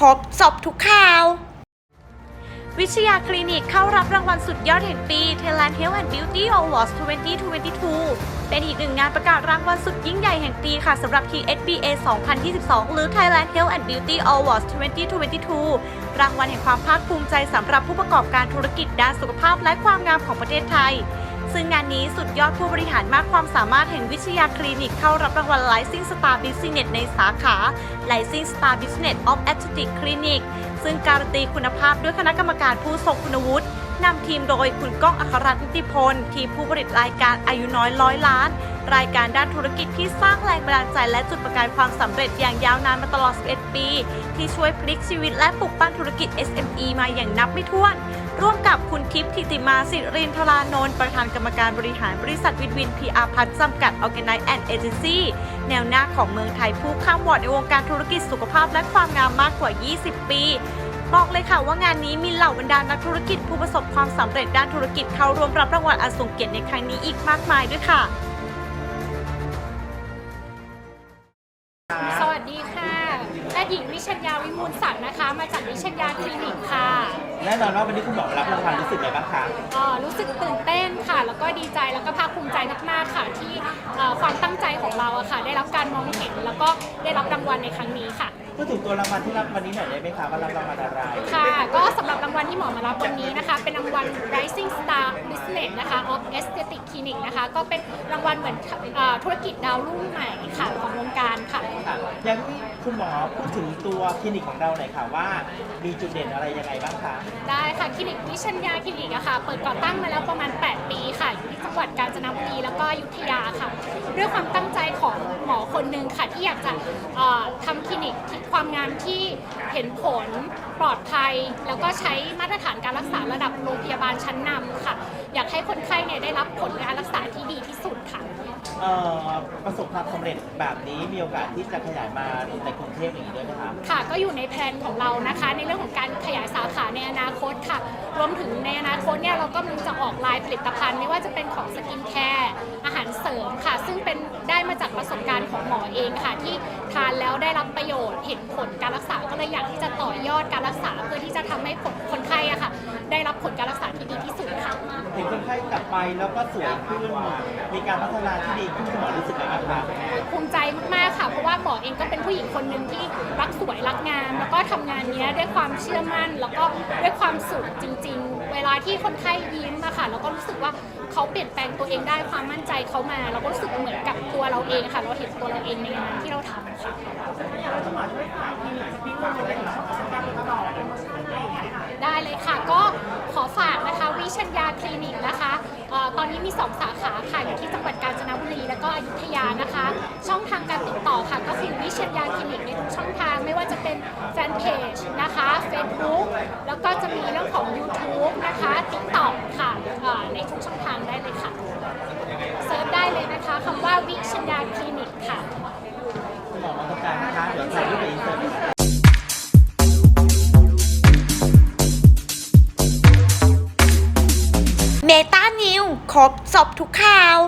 ครบสอบทุกข่าว วิทยาคลินิกเข้ารับรางวัลสุดยอดแห่งปี Thailand Health and Beauty Awards 2022 เป็นอีกหนึ่งงานประกาศรางวัลสุดยิ่งใหญ่แห่งปีค่ะสำหรับ TSBA 2022 หรือ Thailand Health and Beauty Awards 2022 รางวัลแห่งความภาคภูมิใจสำหรับผู้ประกอบการธุรกิจด้านสุขภาพและความงามของประเทศไทย ซึ่งงานนี้สุดยอดผู้บริหารมากความสามารถแห่งวิทยาคลินิกเข้ารับรางวัล Rising Star Business ในสาขา Rising Star Business of Aesthetic Clinic ซึ่งการันตีคุณภาพด้วยคณะกรรมการผู้ทรงคุณวุฒินำทีมโดยคุณก้องอัครรัตน์นิติพล ทีมผู้ผลิตรายการอายุน้อยร้อยล้าน รายการด้านธุรกิจที่สร้างแรงบันดาลใจและจุดประกายความสำเร็จอย่างยาวนานมาตลอด 11 ปี ที่ช่วยพลิกชีวิตและปลุกปั้นธุรกิจ SME มาอย่างนับไม่ถ้วน ร่วมกับคุณทิพย์ธิติมาสิรินทรานนท์ประธานกรรมการบริหารบริษัทวินวินพีอาร์พัฒจำกัด Organize and Agency แนวหน้าของเมืองไทยผู้ข้ามวอร์ดในวงการธุรกิจสุขภาพและความงามมากกว่า 20 ปีบอกเลยค่ะว่างานนี้มีเหล่าบรรดานักธุรกิจผู้ประสบความสำเร็จด้านธุรกิจเข้าร่วมรับรางวัลอันทรงเกียรติในครั้งนี้อีกมากมายด้วยค่ะ ศักดิ์นะคะ มาจากวิชัญญาคลินิกค่ะแน่นอนว่าวันนี้คุณหมอรับรางวัลรู้สึกไงบ้างคะเอ่อรู้สึกตื่นเต้นค่ะ แล้วก็ดีใจแล้วก็ภาคภูมิใจมากๆค่ะ ที่เอ่อความตั้งใจของเราอะค่ะ ได้รับการมองเห็น แล้วก็ได้รับรางวัลในครั้งนี้ค่ะ พูดถึงตัวรางวัลที่รับวันนี้หน่อยได้ไหมคะว่ารับรางวัลอะไรค่ะ ก็สำหรับรางวัลที่หมอมารับวันนี้นะคะ เป็นรางวัล Rising Star Business นะคะ of Aesthetic Clinic นะคะ ก็เป็นรางวัลเหมือนเอ่อธุรกิจดาวรุ่งใหม่ค่ะของวงการค่ะ ค่ะอย่างที่คุณหมอพูดถึงตัวคลินิกของเราหน่อยค่ะว่ามีจุดเด่นอะไรยังไงบ้างคะ ได้ค่ะคลินิกวิชัญญาคลินิกอะค่ะ เปิดก่อตั้งมาแล้วประมาณ 8 ปีค่ะ อยู่ที่จังหวัดกาญจนบุรีแล้วก็อยุธยาค่ะ ด้วยความตั้งใจของหมอคนหนึ่งค่ะที่อยากจะเอ่อทำคลินิก ความงามที่เห็นผลปลอดภัย แล้วก็ใช้มาตรฐานการรักษาระดับโรงพยาบาลชั้นนำค่ะ อยากให้คนไข้เนี่ยได้รับผลการรักษาที่ดีที่สุดค่ะ เอ่อประสบความสำเร็จแบบนี้มีโอกาสที่จะขยายมาในกรุงเทพอย่างนี้ด้วยไหมคะค่ะก็อยู่ในแผนของเรานะคะ ในเรื่องของการขยายสาขาในอนาคตค่ะ รวมถึงในอนาคตเนี่ยเราก็มีจะออกลายผลิตภัณฑ์ ไม่ว่าจะเป็นของสกินแคร์อาหารเสริมค่ะ ซึ่งเป็นได้มาจากประสบการณ์ของหมอเองค่ะ ที่ทานแล้วได้รับประโยชน์เห็นผลการรักษาก็เลยอยากที่จะต่อยอดการรักษาเพื่อที่จะทำให้ผลคนไข้อะค่ะ ได้รับผลการรักษาที่ดีที่สุดค่ะ เห็นคนไข้กลับไปแล้วก็สวยขึ้น มีการพัฒนาที่ดีขึ้นคุณหมอรู้สึกยังไงบ้างคะภูมิใจมาก ๆ ค่ะ เพราะว่าหมอเองก็เป็นผู้หญิงคนหนึ่งที่รักสวยรักงาม แล้วก็ทำงานเนี้ยด้วยความเชื่อมั่น แล้วก็ด้วยความสุขจริงๆเวลา ที่คนไข้ยิ้มอะค่ะเราก็รู้สึกว่าเขาเปลี่ยนแปลงตัวเองได้ความมั่นใจเขามา เราก็รู้สึกเหมือนกับตัวเราเองค่ะ เราเห็นตัวเราเองในงานที่เราทำค่ะได้เลยค่ะก็ขอฝากนะคะ วิชัญญาคลินิกนะคะตอนนี้มี 2 สาขาค่ะอยู่ที่จังหวัดกาญจนบุรีและก็อยุธยานะคะ ช่องทางการติดต่อค่ะ ก็คือวิชัญญาคลินิกในทุกช่องทางไม่ว่าจะเป็นแฟนเพจนะคะ Facebook แล้วก็จะมี เมตานิวครบสอบทุกข่าว